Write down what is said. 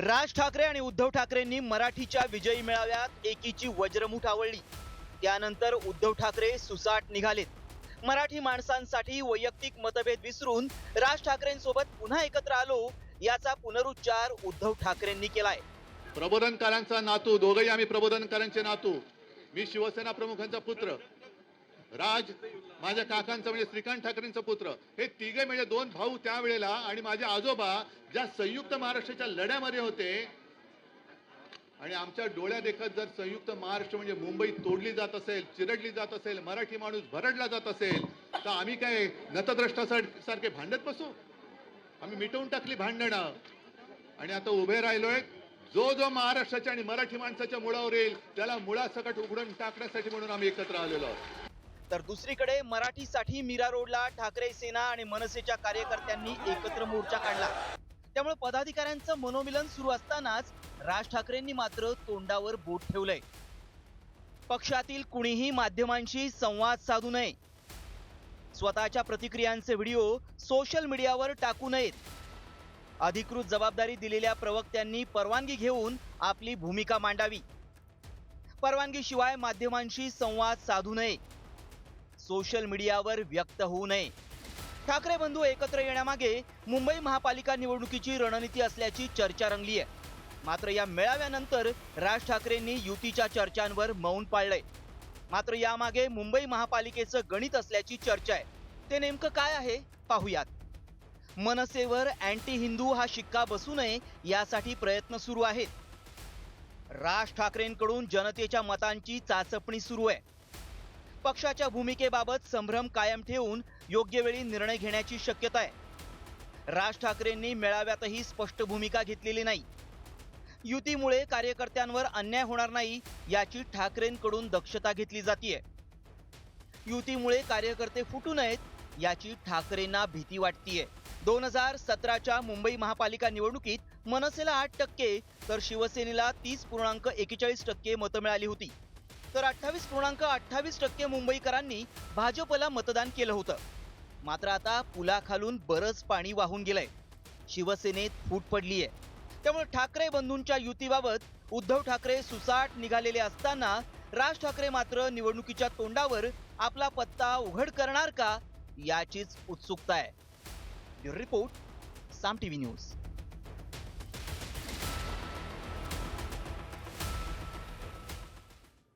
राज ठाकरे आणि उद्धव ठाकरेंनी मराठीच्या विजयी मेळाव्यात एकीची वज्रमुठ आवळली त्यानंतर उद्धव ठाकरे सुसाट निघालेत. मराठी माणसांसाठी वैयक्तिक मतभेद विसरून राज ठाकरेंसोबत पुन्हा एकत्र आलो याचा पुनरुच्चार उद्धव ठाकरेंनी केलाय. प्रबोधनकारांचा नातू दोघंही आम्ही प्रबोधनकारांचे नातू. मी शिवसेना प्रमुखांचा पुत्र. राज माझ्या काकांचा म्हणजे श्रीकांत ठाकरेंचा पुत्र हे तिघे म्हणजे दोन भाऊ त्यावेळेला आणि माझे आजोबा ज्या संयुक्त महाराष्ट्राच्या लढ्यामध्ये होते आणि आमच्या डोळ्या देखत जर संयुक्त महाराष्ट्र म्हणजे मुंबई तोडली जात असेल चिरडली जात असेल मराठी माणूस भरडला जात असेल तर आम्ही काय नतद्रष्टासारखे भांडत बसू? आम्ही मिटवून टाकली भांडणं. आणि आता उभे राहिलोय जो जो महाराष्ट्राच्या आणि मराठी माणसाच्या मुळावर येईल त्याला मुळासकट उघडून टाकण्यासाठी म्हणून आम्ही एकत्र आलेलो आहोत. तर दुसरीकडे मराठीसाठी मीरा रोडला ठाकरे सेना आणि मनसेच्या कार्यकर्त्यांनी एकत्र मोर्चा काढला त्यामुळे पदाधिकाऱ्यांचं मनोमिलन सुरू असतानाच राज ठाकरेंनी मात्र तोंडावर बोट ठेवलंय. पक्षातील कुणीही माध्यमांशी संवाद साधू नये. स्वतःच्या प्रतिक्रियांचे व्हिडिओ सोशल मीडियावर टाकू नयेत. अधिकृत जबाबदारी दिलेल्या प्रवक्त्यांनी परवानगी घेऊन आपली भूमिका मांडावी. परवानगीशिवाय माध्यमांशी संवाद साधू नये. सोशल मीडियावर व्यक्त होऊ नये. ठाकरे बंधू एकत्र येण्यामागे मुंबई महापालिका निवडणुकीची रणनीती असल्याची चर्चा रंगली आहे. मात्र या मेळाव्यानंतर राज ठाकरेंनी युतीच्या चर्चांवर मौन पाळलंय. मात्र यामागे मुंबई महापालिकेचं गणित असल्याची चर्चा आहे. ते नेमकं काय आहे? पाहूयात. मनसेवर अँटी हिंदू हा शिक्का बसू नये यासाठी प्रयत्न सुरू आहेत. राज ठाकरेंकडून जनतेच्या मतांची चाचपणी सुरू आहे. पक्षाच्या भूमिकेबाबत संभ्रम कायम ठेवून योग्य वेळी निर्णय घेण्याची शक्यता आहे. राज ठाकरेंनी मेळाव्यातही स्पष्ट भूमिका घेतलेली नाही. युतीमुळे कार्यकर्त्यांवर अन्याय होणार नाही याची ठाकरेंकडून दक्षता घेतली जातीय. युतीमुळे कार्यकर्ते फुटू नयेत याची ठाकरेंना भीती वाटतीये. दोन हजार सतराच्या मुंबई महापालिका निवडणुकीत मनसेला आठ टक्के तर शिवसेनेला तीस पूर्णांक एकेचाळीस टक्के मतं मिळाली होती. तर अठ्ठावीस पूर्णांक अठ्ठावीस टक्के मुंबईकरांनी भाजपला मतदान केलं होतं. मात्र आता पुलाखालून बरंच पाणी वाहून गेलंय. शिवसेनेत फूट पडलीय. त्यामुळे ठाकरे बंधूंच्या युतीबाबत उद्धव ठाकरे सुसाट निघालेले असताना राज ठाकरे मात्र निवडणुकीच्या तोंडावर आपला पत्ता उघड करणार का याचीच उत्सुकता आहे. Report Saam TV news.